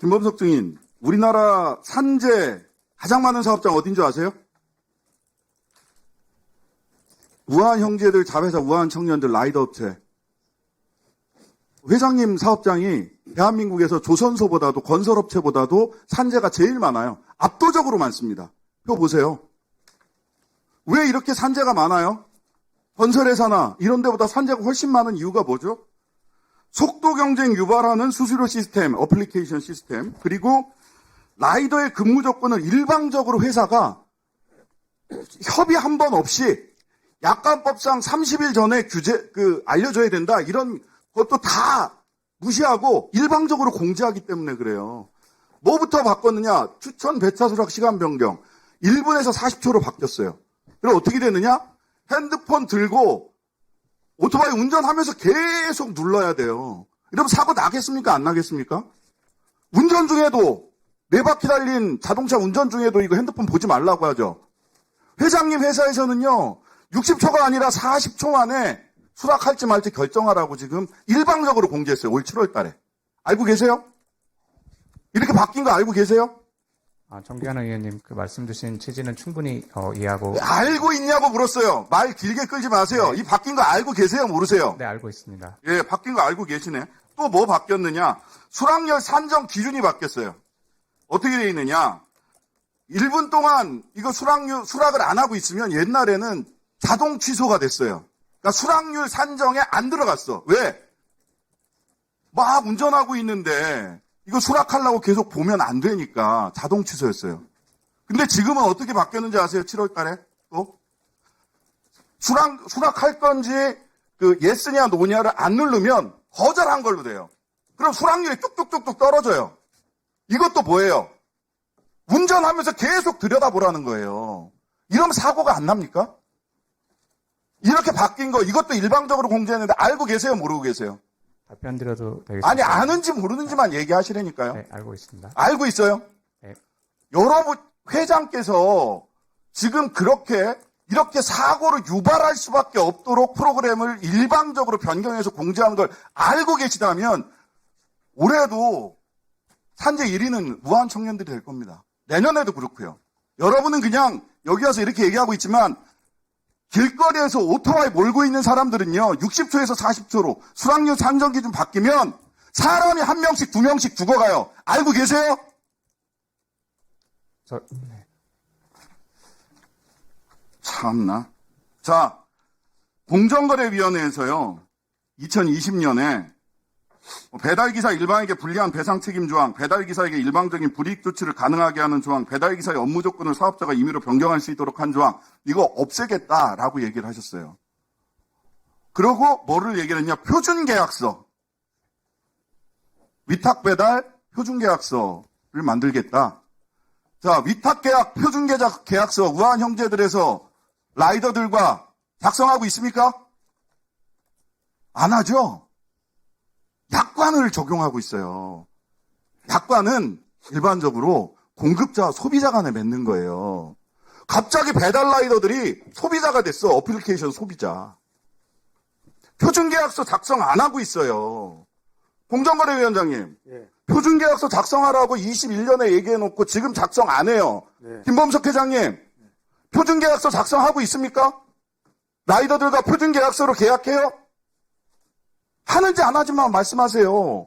김범석 증인, 우리나라 산재 가장 많은 사업장 어딘 줄 아세요? 우한 형제들 자회사 우한 청년들 라이더 업체. 회장님 사업장이 대한민국에서 조선소보다도 건설업체보다도 산재가 제일 많아요. 압도적으로 많습니다. 표 보세요. 왜 이렇게 산재가 많아요? 건설회사나 이런 데보다 산재가 훨씬 많은 이유가 뭐죠? 속도 경쟁 유발하는 수수료 시스템, 어플리케이션 시스템, 그리고 라이더의 근무 조건을 일방적으로 회사가 협의 한 번 없이 약관법상 30일 전에 규제, 그, 알려줘야 된다. 이런 것도 다 무시하고 일방적으로 공지하기 때문에 그래요. 뭐부터 바꿨느냐? 추천 배차 수락 시간 변경. 1분에서 40초로 바뀌었어요. 그럼 어떻게 되느냐? 핸드폰 들고 오토바이 운전하면서 계속 눌러야 돼요. 이러면 사고 나겠습니까? 안 나겠습니까? 운전 중에도 네 바퀴 달린 자동차 운전 중에도 이거 핸드폰 보지 말라고 하죠. 회장님 회사에서는요, 60초가 아니라 40초 만에 수락할지 말지 결정하라고 지금 일방적으로 공지했어요. 올 7월 달에. 알고 계세요? 이렇게 바뀐 거 알고 계세요? 아, 정기환 의원님 그 말씀 주신 취지는 충분히 어, 이해하고 알고 있냐고 물었어요. 말 길게 끌지 마세요. 이 바뀐 거 알고 계세요? 모르세요? 네 알고 있습니다. 예, 바뀐 거 알고 계시네. 또 뭐 바뀌었느냐? 수락열 산정 기준이 바뀌었어요. 어떻게 돼 있느냐? 1분 동안 이거 수락률, 수락을 안 하고 있으면 옛날에는 자동 취소가 됐어요. 그러니까 수락률 산정에 안 들어갔어. 왜? 막 운전하고 있는데 이거 수락하려고 계속 보면 안 되니까 자동 취소였어요. 근데 지금은 어떻게 바뀌었는지 아세요? 7월 달에? 또? 수락, 수락할 건지 그 예스냐 노냐를 안 누르면 거절한 걸로 돼요. 그럼 수락률이 뚝뚝뚝뚝 떨어져요. 이것도 뭐예요? 운전하면서 계속 들여다보라는 거예요. 이러면 사고가 안 납니까? 이렇게 바뀐 거 이것도 일방적으로 공지했는데 알고 계세요? 모르고 계세요? 답변 드려도 되겠습니까? 아니 아는지 모르는지만 얘기하시라니까요. 네 알고 있습니다. 알고 있어요? 네. 여러분 회장께서 지금 그렇게 이렇게 사고를 유발할 수밖에 없도록 프로그램을 일방적으로 변경해서 공지하는 걸 알고 계시다면 올해도 산재 1위는 무한 청년들이 될 겁니다. 내년에도 그렇고요. 여러분은 그냥 여기 와서 이렇게 얘기하고 있지만 길거리에서 오토바이 몰고 있는 사람들은요 60초에서 40초로 수락률 산정 기준 바뀌면 사람이 한 명씩 두 명씩 죽어가요. 알고 계세요? 저, 네. 참나. 자, 공정거래위원회에서요, 2020년에 배달기사 일방에게 불리한 배상 책임 조항, 배달기사에게 일방적인 불이익 조치를 가능하게 하는 조항, 배달기사의 업무 조건을 사업자가 임의로 변경할 수 있도록 한 조항, 이거 없애겠다라고 얘기를 하셨어요. 그러고 뭐를 얘기를 했냐? 표준 계약서. 위탁 배달 표준 계약서를 만들겠다. 자, 위탁 계약 표준 계약서 우한 형제들에서 라이더들과 작성하고 있습니까? 안 하죠? 약관을 적용하고 있어요. 약관은 일반적으로 공급자, 소비자 간에 맺는 거예요. 갑자기 배달 라이더들이 소비자가 됐어. 어플리케이션 소비자. 표준계약서 작성 안 하고 있어요. 공정거래위원장님. 예, 표준계약서 작성하라고 21년에 얘기해놓고 지금 작성 안 해요. 네. 김범석 회장님, 표준계약서 작성하고 있습니까? 라이더들과 표준계약서로 계약해요? 하는지 안 하지만 말씀하세요.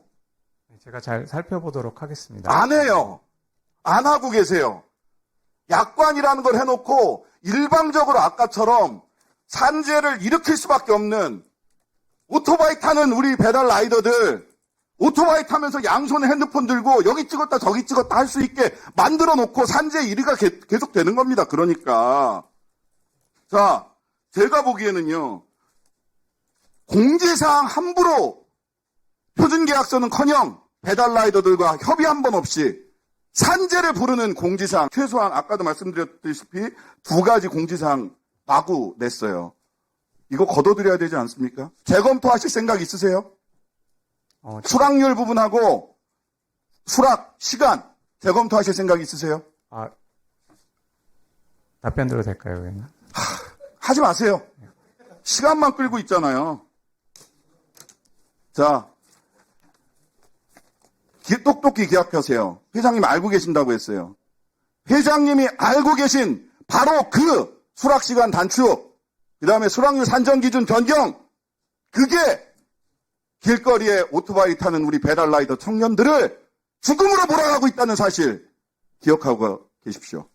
제가 잘 살펴보도록 하겠습니다. 안 해요. 안 하고 계세요. 약관이라는 걸 해놓고 일방적으로 아까처럼 산재를 일으킬 수밖에 없는 오토바이 타는 우리 배달 라이더들 오토바이 타면서 양손에 핸드폰 들고 여기 찍었다 저기 찍었다 할 수 있게 만들어 놓고 산재 1위가 계속 되는 겁니다. 그러니까. 자, 제가 보기에는요. 공지사항 함부로 표준계약서는 커녕 배달 라이더들과 협의 한 번 없이 산재를 부르는 공지사항, 최소한 아까도 말씀드렸다시피 두 가지 공지사항 마구 냈어요. 이거 걷어들여야 되지 않습니까? 재검토하실 생각 있으세요? 어, 수락률 부분하고 수락 시간 재검토하실 생각 있으세요? 아, 답변 드려도 될까요, 의원님? 하지 마세요. 시간만 끌고 있잖아요. 자, 기- 똑똑히 기억하세요. 회장님 알고 계신다고 했어요. 회장님이 알고 계신 바로 그 수락시간 단축, 그 다음에 수락률 산정 기준 변경, 그게 길거리에 오토바이 타는 우리 배달라이더 청년들을 죽음으로 몰아가고 있다는 사실 기억하고 계십시오.